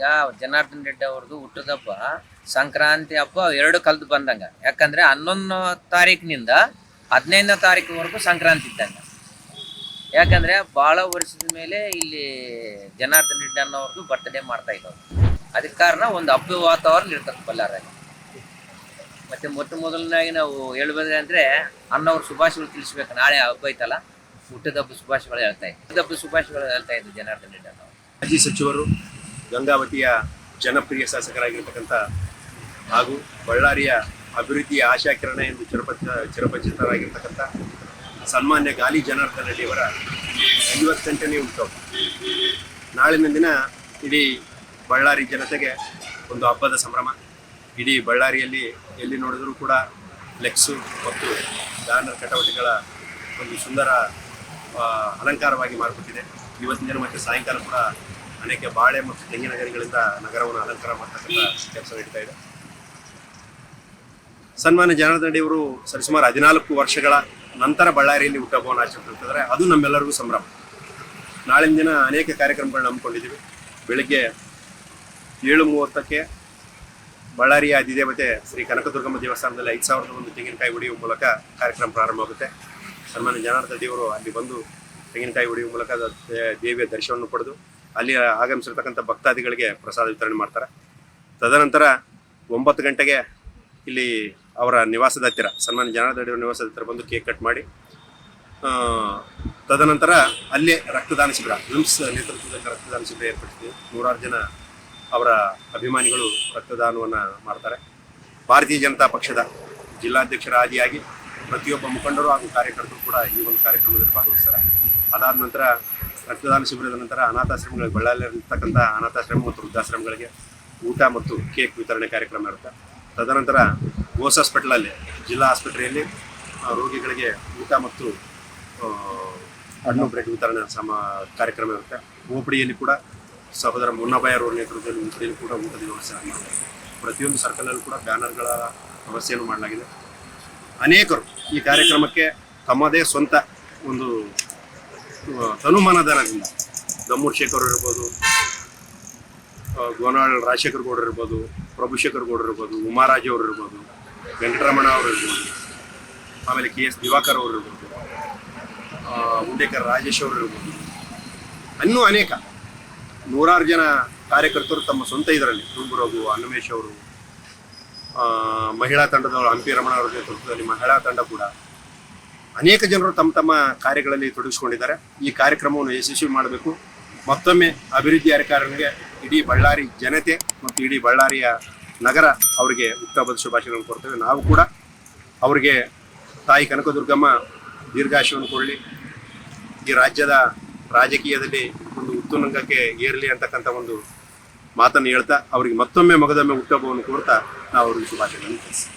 ಈಗ ಜನಾರ್ದನ್ ರೆಡ್ಡಿ ಅವ್ರದ್ದು ಹುಟ್ಟದ ಹಬ್ಬ, ಸಂಕ್ರಾಂತಿ ಹಬ್ಬ ಎರಡು ಕಲ್ತು ಬಂದಂಗ. ಯಾಕಂದ್ರೆ ಹನ್ನೊಂದನೇ ತಾರೀಕಿನಿಂದ ಹದಿನೈದನೇ ತಾರೀಕಿನವರೆಗೂ ಸಂಕ್ರಾಂತಿ ಇದ್ದಂಗ. ಯಾಕಂದ್ರೆ ಬಹಳ ವರ್ಷದ ಮೇಲೆ ಇಲ್ಲಿ ಜನಾರ್ದನ್ ರೆಡ್ಡಿ ಅನ್ನೋರ್ದು ಬರ್ತ್ಡೇ ಮಾಡ್ತಾ ಇದ್ದವ್ರು. ಅದಕ್ಕೆ ಕಾರಣ ಒಂದು ಹಬ್ಬ ವಾತಾವರಣ ಇರ್ತದೆ ಬಳ್ಳಾರಲ್ಲಿ ಮತ್ತೆ ಮೊಟ್ಟ ಮೊದಲನಾಗಿ ನಾವು ಹೇಳ್ಬೋದ್ರೆ ಅಂದ್ರೆ ಅನ್ನೋರು ಶುಭಾಶಯಗಳು ತಿಳಿಸ್ಬೇಕು. ನಾಳೆ ಹಬ್ಬ ಐತಲ್ಲ, ಹುಟ್ಟದ ಹಬ್ಬ ಶುಭಾಶಯಗಳು ಹೇಳ್ತಾ ಇದ್ದೆ ಹುಟ್ಟದಬ್ಬ ಶುಭಾಶಯಗಳು ಹೇಳ್ತಾ ಇದ್ದು ಜನಾರ್ದನ್ ರೆಡ್ಡಿ ಅನ್ನೋರು. ಮಾಜಿ ಸಚಿವರು ಗಂಗಾವತಿಯ ಜನಪ್ರಿಯ ಶಾಸಕರಾಗಿರ್ತಕ್ಕಂಥ ಹಾಗೂ ಬಳ್ಳಾರಿಯ ಅಭಿವೃದ್ಧಿಯ ಆಶಾಕಿರಣ ಎಂದು ಚಿರಪಚ ಚಿರಪರಿಚಿತರಾಗಿರ್ತಕ್ಕಂಥ ಸನ್ಮಾನ್ಯ ಗಾಲಿ ಜನಾರ್ದನ ರೆಡ್ಡಿಯವರ ಐವತ್ತೆಂಟನೇ ಉತ್ಸವ. ನಾಳಿನ ದಿನ ಇಡೀ ಬಳ್ಳಾರಿ ಜನತೆಗೆ ಒಂದು ಹಬ್ಬದ ಸಂಭ್ರಮ. ಇಡೀ ಬಳ್ಳಾರಿಯಲ್ಲಿ ಎಲ್ಲಿ ನೋಡಿದರೂ ಕೂಡ ಫ್ಲೆಕ್ಸು ಮತ್ತು ಬ್ಯಾನರ್ ಕಟವಟಿಗಳ ಒಂದು ಸುಂದರ ಅಲಂಕಾರವಾಗಿ ಮಾರ್ಪಟ್ಟಿದೆ. ಇವತ್ತಿನ ದಿನ ಮತ್ತು ಸಾಯಂಕಾಲ ಕೂಡ ಅನೇಕ ಬಾಳೆ ಮತ್ತು ತೆಂಗಿನ ಗರಿಗಳಿಂದ ನಗರವನ್ನು ಅಲಂಕಾರ ಮಾಡ್ತಕ್ಕಂಥ ಕೆಲಸ ನಡೀತಾ ಇದೆ. ಸನ್ಮಾನ್ಯ ಜನಾರ್ದನ್ ಅವರು ಸರಿಸುಮಾರು ಹದಿನಾಲ್ಕು ವರ್ಷಗಳ ನಂತರ ಬಳ್ಳಾರಿಯಲ್ಲಿ ಹುಟ್ಟಹಬ್ಬವನ್ನು ಆಚರಿಸುತ್ತಿದ್ದಾರೆ ಅದು ನಮ್ಮೆಲ್ಲರಿಗೂ ಸಂಭ್ರಮ. ನಾಳಿನ ದಿನ ಅನೇಕ ಕಾರ್ಯಕ್ರಮಗಳನ್ನ ಹಮ್ಮಿಕೊಂಡಿದ್ದೀವಿ. ಬೆಳಿಗ್ಗೆ ಏಳು ಮೂವತ್ತಕ್ಕೆ ಬಳ್ಳಾರಿಯ ಅಧಿದೇವತೆ ಶ್ರೀ ಕನಕದುರ್ಗಮ್ಮ ದೇವಸ್ಥಾನದಲ್ಲಿ ಐದು ಸಾವಿರದ ಒಂದು ತೆಂಗಿನಕಾಯಿ ಹೊಡೆಯುವ ಮೂಲಕ ಕಾರ್ಯಕ್ರಮ ಪ್ರಾರಂಭವಾಗುತ್ತೆ ಸನ್ಮಾನ್ಯ ಜನಾರ್ದನ್ ದೇವರು ಅಲ್ಲಿ ಬಂದು ತೆಂಗಿನಕಾಯಿ ಹೊಡೆಯುವ ಮೂಲಕ ದೇವಿಯ ದರ್ಶನವನ್ನು ಪಡೆದು ಅಲ್ಲಿ ಆಗಮಿಸಿರ್ತಕ್ಕಂಥ ಭಕ್ತಾದಿಗಳಿಗೆ ಪ್ರಸಾದ ವಿತರಣೆ ಮಾಡ್ತಾರೆ. ತದನಂತರ ಒಂಬತ್ತು ಗಂಟೆಗೆ ಇಲ್ಲಿ ಅವರ ನಿವಾಸದ ಹತ್ತಿರ ಸನ್ಮಾನ್ಯ ಅವರ ನಿವಾಸದ ಹತ್ತಿರ ಬಂದು ಕೇಕ್ ಕಟ್ ಮಾಡಿ ತದನಂತರ ಅಲ್ಲೇ ರಕ್ತದಾನ ಶಿಬಿರ ವಿಮ್ಸ್ ನೇತೃತ್ವದಲ್ಲಿ ರಕ್ತದಾನ ಶಿಬಿರ ಏರ್ಪಡಿಸಿದೆ ನೂರಾರು ಜನ ಅವರ ಅಭಿಮಾನಿಗಳು ರಕ್ತದಾನವನ್ನು ಮಾಡ್ತಾರೆ. ಭಾರತೀಯ ಜನತಾ ಪಕ್ಷದ ಜಿಲ್ಲಾಧ್ಯಕ್ಷರ ಆದಿಯಾಗಿ ಪ್ರತಿಯೊಬ್ಬ ಮುಖಂಡರು ಹಾಗೂ ಕಾರ್ಯಕರ್ತರು ಕೂಡ ಈ ಒಂದು ಕಾರ್ಯಕ್ರಮದಲ್ಲಿ ಭಾಗವಹಿಸ್ತಾರೆ. ಅದಾದ ನಂತರ ರಕ್ತದಾನ ಶಿಬಿರದ ನಂತರ ಅನಾಥಾಶ್ರಮಗಳಿಗೆ ಬಳ್ಳಾರಿಯಲ್ಲಿರ್ತಕ್ಕಂಥ ಅನಾಥಾಶ್ರಮ ಮತ್ತು ವೃದ್ಧಾಶ್ರಮಗಳಿಗೆ ಊಟ ಮತ್ತು ಕೇಕ್ ವಿತರಣೆ ಕಾರ್ಯಕ್ರಮ ಇರುತ್ತೆ. ತದನಂತರ ಗೋಸ್ ಹಾಸ್ಪಿಟ್ಲಲ್ಲಿ, ಜಿಲ್ಲಾ ಆಸ್ಪತ್ರೆಯಲ್ಲಿ ರೋಗಿಗಳಿಗೆ ಊಟ ಮತ್ತು ಹಣ್ಣು, ಬ್ರೆಡ್ ವಿತರಣೆ ಸಮ, ಕಾರ್ಯಕ್ರಮ ಇರುತ್ತೆ. ಓಪಡಿಯಲ್ಲಿ ಕೂಡ ಸಹೋದರ ಮುನ್ನಬಾಯ್ ಅವರ ನೇತೃತ್ವದಲ್ಲಿ ಓಪಡಿಯಲ್ಲಿ ಕೂಡ ಊಟದ ವ್ಯವಸ್ಥೆ ಮಾಡಲಾಗಿದೆ ಪ್ರತಿಯೊಂದು ಸರ್ಕಲಲ್ಲೂ ಕೂಡ ಬ್ಯಾನರ್ಗಳ ವ್ಯವಸ್ಥೆಯನ್ನು ಮಾಡಲಾಗಿದೆ. ಅನೇಕರು ಈ ಕಾರ್ಯಕ್ರಮಕ್ಕೆ ತಮ್ಮದೇ ಸ್ವಂತ ಒಂದು ಆ, ತನುಮಾನದಾನದಿಂದ ದಮ್ಮೂರ್ ಶೇಖರ್ ಇರ್ಬೋದು ಗೋನಾಳ್ ರಾಜಶೇಖರ್ ಗೌಡರು ಇರ್ಬೋದು ಪ್ರಭುಶೇಖರ್ ಗೌಡರು ಇರ್ಬೋದು ಉಮಾರಾಜ್ ಅವರು ಇರ್ಬೋದು ವೆಂಕಟರಮಣ ಅವರು ಇರ್ಬೋದು ಆಮೇಲೆ ಕೆ ಎಸ್ ದಿವಾಕರ್ ಅವರು ಇರ್ಬೋದು ಉಂಡೇಕರ್ ರಾಜೇಶ್ ಅವರು ಇರ್ಬೋದು. ಇನ್ನೂ ಅನೇಕ ನೂರಾರು ಜನ ಕಾರ್ಯಕರ್ತರು ತಮ್ಮ ಸ್ವಂತ ಇದರಲ್ಲಿ ತುಂಬುರಗು ಅನ್ನಮೇಶ್ ಅವರು ಮಹಿಳಾ ತಂಡದವರು ಹಂಪಿ ರಮಣ ಅವರ ನೇತೃತ್ವದಲ್ಲಿ ಮಹಿಳಾ ತಂಡ ಕೂಡ ಅನೇಕ ಜನರು ತಮ್ಮ ತಮ್ಮ ಕಾರ್ಯಗಳಲ್ಲಿ ತೊಡಗಿಸಿಕೊಂಡಿದ್ದಾರೆ. ಈ ಕಾರ್ಯಕ್ರಮವನ್ನು ಯಶಸ್ವಿ ಮಾಡಬೇಕು. ಮತ್ತೊಮ್ಮೆ ಅಭಿವೃದ್ಧಿ ಅಧಿಕಾರಿಗಳಿಗೆ ಇಡೀ ಬಳ್ಳಾರಿ ಜನತೆ ಮತ್ತು ಇಡೀ ಬಳ್ಳಾರಿಯ ನಗರ ಅವರಿಗೆ ಹುಟ್ಟಹಬ್ಬದ ಶುಭಾಶಯಗಳನ್ನು ಕೊಡ್ತೇವೆ ನಾವು ಕೂಡ ಅವರಿಗೆ ತಾಯಿ ಕನಕದುರ್ಗಮ್ಮ ದೀರ್ಘಾಶಯವನ್ನು ಕೊಡಲಿ ಈ ರಾಜ್ಯದ ರಾಜಕೀಯದಲ್ಲಿ ಒಂದು ಉತ್ತುನಂಗಕ್ಕೆ ಏರಲಿ ಅಂತಕ್ಕಂಥ ಒಂದು ಮಾತನ್ನು ಹೇಳ್ತಾ, ಅವರಿಗೆ ಮತ್ತೊಮ್ಮೆ ಮಗದೊಮ್ಮೆ ಹುಟ್ಟಹಬ್ಬವನ್ನು ಕೊಡ್ತಾ ನಾವು ಅವರಿಗೆ ಶುಭಾಶಯಗಳನ್ನು ತಿಳಿಸ್ತೀವಿ.